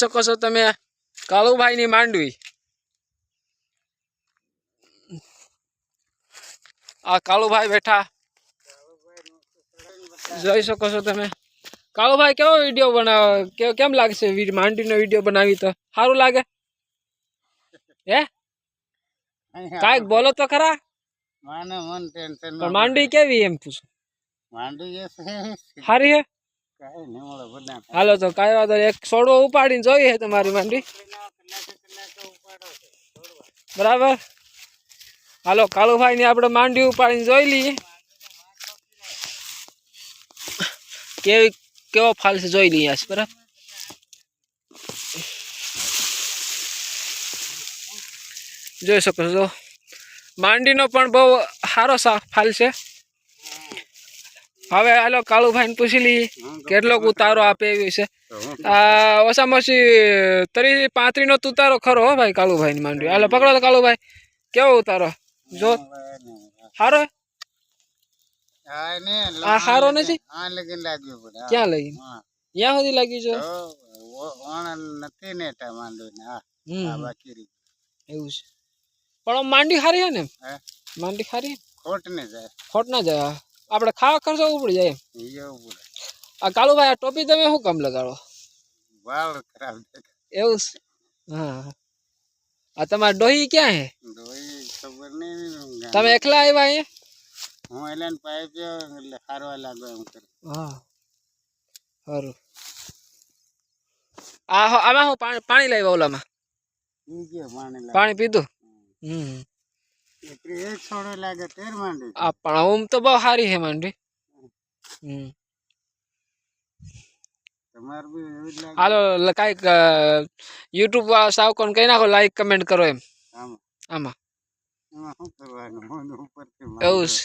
શકો છો તમે કાળુભાઈની માંડવી. આ કાળુભાઈ બેઠા. જોઈ શકો છો તમે. કાળુભાઈ કેવો વીડિયો બનાવે? કેમ લાગશે માંડવીનો વીડિયો બનાવી તો? સારું લાગે? હે? કાંઈક બોલો તો ખરા. માંડવી કેવી એમ પૂછો? માંડવી સારી હે? હાલો, તો કાંઈ વાંધો એક સોડવો ઉપાડીને જોઈએ તમારી માંડી. બરાબર? હાલો, કાળુભાઈ ની આપણે માંડી ઉપાડીને જોઈ લઈએ. કેવી, કેવો ફાલ છે જોઈ લઈએ બરાબર? જોઈ શકો છો માંડીનો પણ બહુ સારો સાફ ફાલ છે. હવે હાલો કાળુભાઈ ને પૂછી લઈએ કેટલોક ઉતારો આપે એવી છે. આ ઓછામાં ઓછી ત્રીસ પાંત્રીસ નો ઉતારો ખરો હો ભાઈ કાળુભાઈ ની માંડવી. હાલો પકડો તો કાળુભાઈ. કેવો ઉતારો? જો. સારો આ હારો નથી? ક્યાં લઈ ક્યાં ત્યાં સુધી લાગ્યું નથી ને બાકી એવું છે. પણ માંડી સારી હે ને માંડી સારી ખોટ ને? જાય. ખોટ ના જાય આપણે ખાવા ખર્ચો ઉપડી જાય આ કાલુભાઈ આ ટોપી તમે શું કામ લગાડો? વાળ ખરાબ એવું હા. આ તમારા ડોહી ક્યાં હે? ખબર નહીં તમે એકલા આવ્યા એ હું એલાન પાઇપ એટલે હારવા લાગો એમ કરે હા. સારું આ આમાં હું પાણી પાણી લાવ્યા ઓલામાં? પાણી પાણી પીધું? હમ. એકરી એક છોડો લાગે તેર માંડી આ પણ ઓમ તો બહુ સારી છે માંડવી હમ તમારે બી એવું જ લાગે હાલો લ- કાંઈક યુટ્યુબ વાળા સાવ કોણ કહી નાખો લાઈક કમેન્ટ કરો એમ આમાં આમાં એમાં શું કરવાનું મોઢું ઉપરથી એવું માંડો. છે